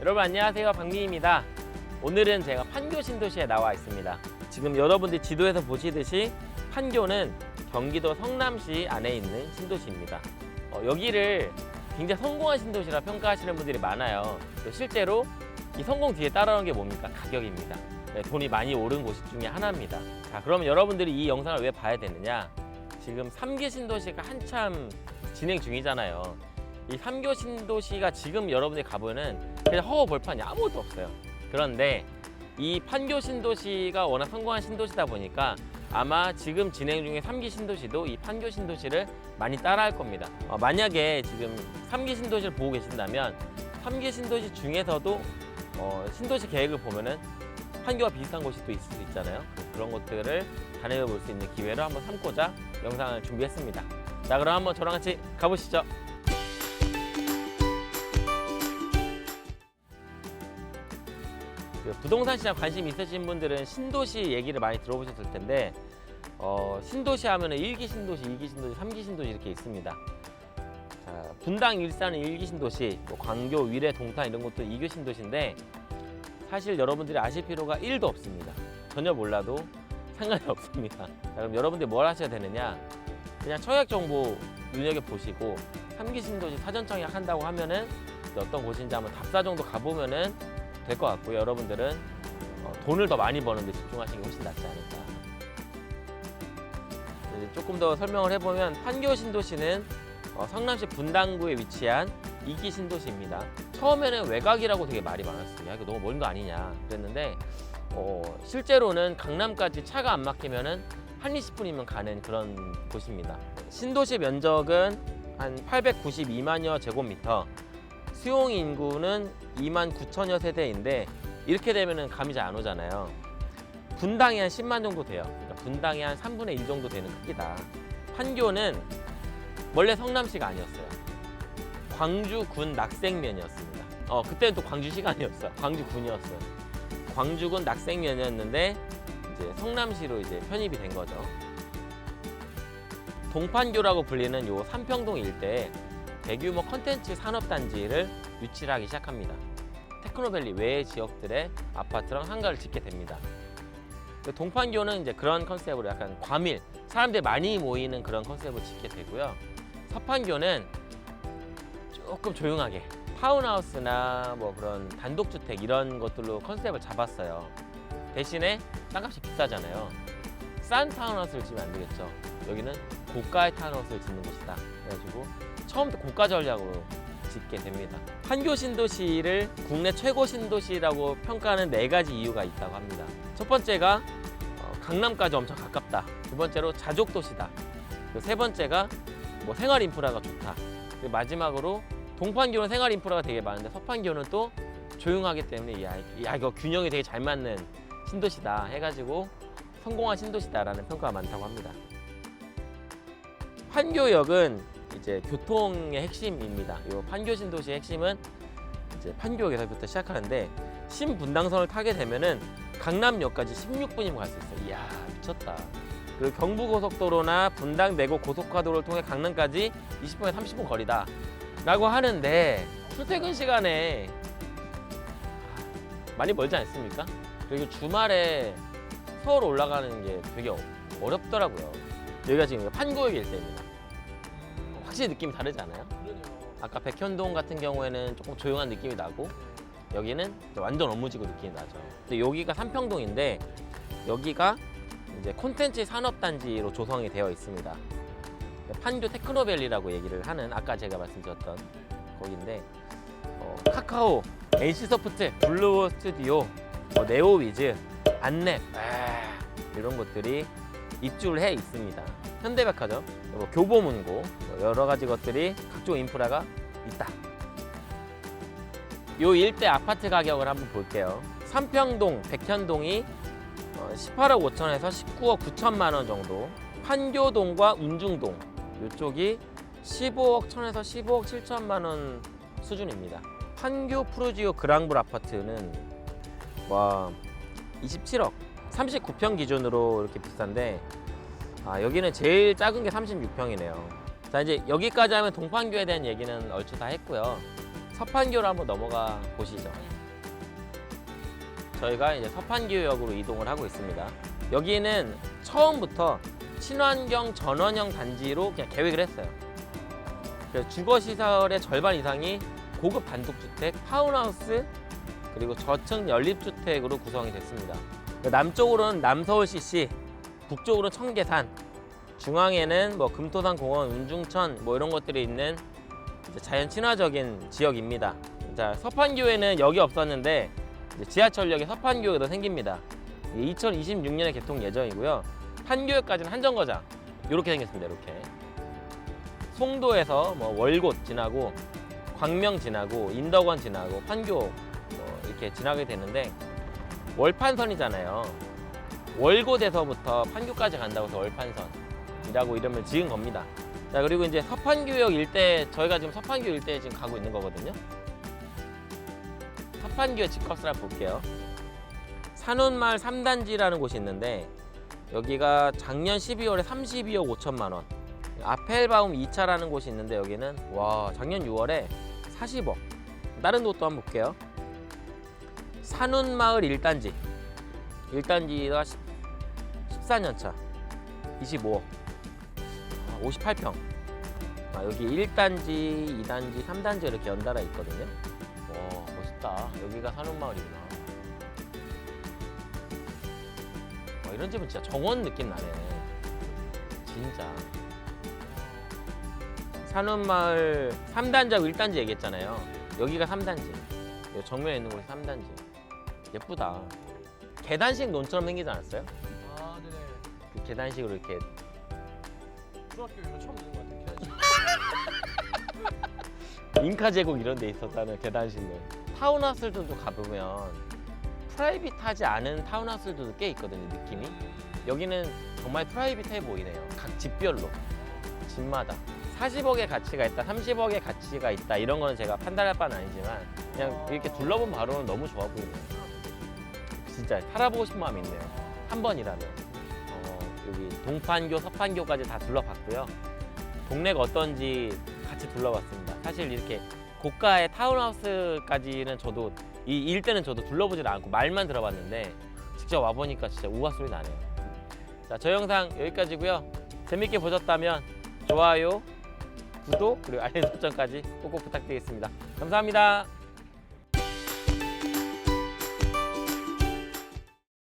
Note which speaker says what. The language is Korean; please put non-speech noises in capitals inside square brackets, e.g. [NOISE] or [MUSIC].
Speaker 1: 여러분 안녕하세요. 박민입니다. 오늘은 제가 판교 신도시에 나와 있습니다. 지금 여러분들이 지도에서 보시듯이 판교는 경기도 성남시 안에 있는 신도시입니다. 어, 여기를 굉장히 성공한 신도시라 평가하시는 분들이 많아요. 실제로 이 성공 뒤에 따라오는 게 뭡니까? 가격입니다. 네, 돈이 많이 오른 곳 중에 하나입니다. 자 그러면 여러분들이 이 영상을 왜 봐야 되느냐? 지금 3기 신도시가 한참 진행 중이잖아요 이 3교 신도시가 지금 여러분들이 가보면은 그냥 허허 벌판이 아무것도 없어요. 그런데 이 판교 신도시가 워낙 성공한 신도시다 보니까 아마 지금 진행 중인 3기 신도시도 이 판교 신도시를 많이 따라할 겁니다. 어, 만약에 지금 3기 신도시를 보고 계신다면 3기 신도시 중에서도 어, 신도시 계획을 보면은 판교와 비슷한 곳이 또 있을 수 있잖아요. 그런 것들을 다녀볼 수 있는 기회를 한번 삼고자 영상을 준비했습니다. 자, 그럼 한번 저랑 같이 가보시죠. 그 부동산 시장 관심 있으신 분들은 신도시 얘기를 많이 들어보셨을 텐데 어, 신도시 하면 은 1기 신도시, 2기 신도시, 3기 신도시 이렇게 있습니다. 자, 분당 일산은 1기 신도시, 뭐 광교, 위례, 동탄 이런 것도 2기 신도시인데 사실 여러분들이 아실 필요가 1도 없습니다. 전혀 몰라도 상관이 [LAUGHS] 없습니다. 자, 그럼 여러분들이 뭘 하셔야 되느냐? 그냥 청약 정보 눈여겨 보시고 3기 신도시 사전 청약 한다고 하면은 어떤 곳인지 한번 답사 정도 가보면은 될 것 같고요. 여러분들은 어, 돈을 더 많이 버는 데 집중하시는 게 훨씬 낫지 않을까. 조금 더 설명을 해보면 판교 신도시는 어, 성남시 분당구에 위치한 이기 신도시입니다. 처음에는 외곽이라고 되게 말이 많았어요. 야, 이거 너무 먼 거 아니냐 그랬는데 어, 실제로는 강남까지 차가 안 막히면은 한 20분이면 가는 그런 곳입니다. 신도시 면적은 한 892만여 제곱미터, 수용 인구는 2만 9천여 세대인데 이렇게 되면은 감이 잘 안 오잖아요. 분당이 한 10만 정도 돼요. 그러니까 분당이 한 3분의 1 정도 되는 크기다. 판교는 원래 성남시가 아니었어요. 광주군 낙생면이었습니다. 어 그때는 또 광주시가 아니었어요. 광주군이었어요. 광주군 낙생면이었는데 이제 성남시로 이제 편입이 된 거죠. 동판교라고 불리는 요 삼평동 일대에 대규모 컨텐츠 산업단지를 유치를 하기 시작합니다. 테크노밸리 외의 지역들의 아파트랑 상가를 짓게 됩니다. 그 동판교는 이제 그런 컨셉으로 약간 과밀, 사람들이 많이 모이는 그런 컨셉을 짓게 되고요. 서판교는 조금 조용하게 타운하우스나 뭐 그런 단독주택 이런 것들로 컨셉을 잡았어요. 대신에 땅값이 비싸잖아요. 싼 타운하우스를 지으면 안 되겠죠. 여기는 고가의 타운하우스를 짓는 곳이다. 그래가지고 처음부터 고가 전략으로 짓게 됩니다. 판교 신도시를 국내 최고 신도시라고 평가하는 네 가지 이유가 있다고 합니다. 첫 번째가 어, 강남까지 엄청 가깝다. 두 번째로 자족 도시다. 세 번째가 뭐 생활 인프라가 좋다. 마지막으로 동판교는 생활 인프라가 되게 많은데 서판교는 또 조용하기 때문에 야, 야 이거 균형이 되게 잘 맞는 신도시다 해가지고 성공한 신도시다라는 평가가 많다고 합니다. 판교역은 이제 교통의 핵심입니다. 이 판교 신도시의 핵심은 이제 판교역에서부터 시작하는데 신분당선을 타게 되면은 강남역까지 16분이면 갈 수 있어요. 이야 미쳤다. 그리고 경부고속도로나 분당 내곡 고속화도로를 통해 강남까지 20분에 30분 거리다. 라고 하는데 출퇴근 시간에 많이 멀지 않습니까? 그리고 주말에 서울 올라가는 게 되게 어렵더라고요. 여기가 지금 판교역 일대입니다. 확실히 느낌이 다르지 않아요? 아까 백현동 같은 경우에는 조금 조용한 느낌이 나고 여기는 완전 업무지구 느낌이 나죠. 근데 여기가 삼평동인데 여기가 이제 콘텐츠 산업단지로 조성이 되어 있습니다. 판교 테크노밸리라고 얘기를 하는 아까 제가 말씀드렸던 거기인데 어, 카카오, NC소프트, 블루워 스튜디오, 뭐 네오위즈, 안랩 아, 이런 것들이 입주를 해 있습니다. 현대백화점, 뭐 교보문고 뭐 여러 가지 것들이 각종 인프라가 있다. 요 일대 아파트 가격을 한번 볼게요. 삼평동, 백현동이 어, 18억 5천에서 19억 9천만 원 정도. 판교동과 운중동 이쪽이 15억 1천에서 15억 7천만 원 수준입니다. 판교 프루지오 그랑블 아파트는 와 27억 39평 기준으로 이렇게 비싼데 아, 여기는 제일 작은 게 36평이네요. 자 이제 여기까지 하면 동판교에 대한 얘기는 얼추 다 했고요. 서판교로 한번 넘어가 보시죠. 저희가 이제 서판교역으로 이동을 하고 있습니다. 여기는 처음부터 친환경 전원형 단지로 그냥 계획을 했어요. 그래서 주거 시설의 절반 이상이 고급 단독주택, 타운하우스 그리고 저층 연립주택으로 구성이 됐습니다. 남쪽으로는 남서울 CC, 북쪽으로는 청계산, 중앙에는 뭐 금토산 공원, 운중천 뭐 이런 것들이 있는 이제 자연 친화적인 지역입니다. 자 서판교에는 여기 없었는데 이제 지하철역에 서판교에도 생깁니다. 2026년에 개통 예정이고요. 판교역까지는 한정거장 이렇게 생겼습니다. 이렇게 송도에서 뭐 월곶 지나고 광명 지나고 인덕원 지나고 판교 뭐 이렇게 지나게 되는데 월판선이잖아요. 월곶에서부터 판교까지 간다고 해서 월판선이라고 이름을 지은 겁니다. 자 그리고 이제 서판교역 일대 저희가 지금 서판교 일대에 지금 가고 있는 거거든요. 서판교의 집값을 한번 볼게요. 산운마을 3단지라는 곳이 있는데 여기가 작년 12월에 32억 5천만 원. 아펠바움 2차라는 곳이 있는데 여기는 와 작년 6월에 40억. 다른 곳도 한번 볼게요. 산운마을 1단지. 1단지가 14년 차. 25억. 58평. 아, 여기 1단지, 2단지, 3단지 이렇게 연달아 있거든요. 와, 멋있다. 여기가 산운마을이구나. 와, 이런 집은 진짜 정원 느낌 나네. 진짜. 산운마을 3단지하고 1단지 얘기했잖아요. 여기가 3단지. 여기 정면에 있는 곳이 3단지. 예쁘다. 계단식 논처럼 생기지 않았어요?
Speaker 2: 아 네네.
Speaker 1: 그 계단식으로 이렇게
Speaker 2: 중학교 이거 처음 듣는 것 같아요 [LAUGHS]
Speaker 1: 잉카 제국 이런 데 있었다는 계단식은. 타운하우스들도 가보면 프라이빗하지 않은 타운하우스들도 꽤 있거든요 느낌이. 여기는 정말 프라이빗해 보이네요 각 집별로. 집마다. 40억의 가치가 있다 30억의 가치가 있다 이런 거는 제가 판단할 바는 아니지만 그냥 이렇게 둘러본 바로는 너무 좋아 보이네요 진짜 살아보고 싶은 마음이 있네요 한 번이라면 어, 여기 동판교 서판교까지 다 둘러봤고요 동네가 어떤지 같이 둘러봤습니다. 사실 이렇게 고가의 타운하우스까지는 저도 이 일대는 저도 둘러보질 않고 말만 들어봤는데 직접 와보니까 진짜 우와 소리 나네요. 자, 저 영상 여기까지고요. 재밌게 보셨다면 좋아요, 구독 그리고 알림 설정까지 꼭꼭 부탁드리겠습니다. 감사합니다.